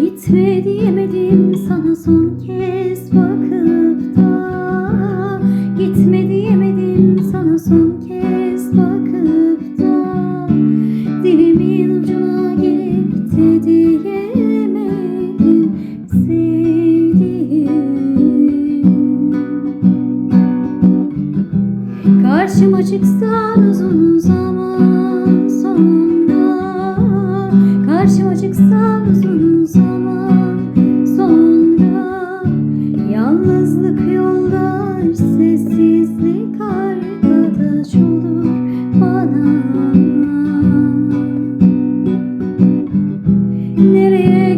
Gitme diyemedim sana son kez bakıp da. Gitme sana son kez bakıp da. Dilimin ucuna gelip de diyemedim sevdiğim. Karşıma çıksan uzun zaman sonra. Karşıma çıksan uzun sonra Yalnızlık yollar sessizlik arkadaş olur bana. Nereye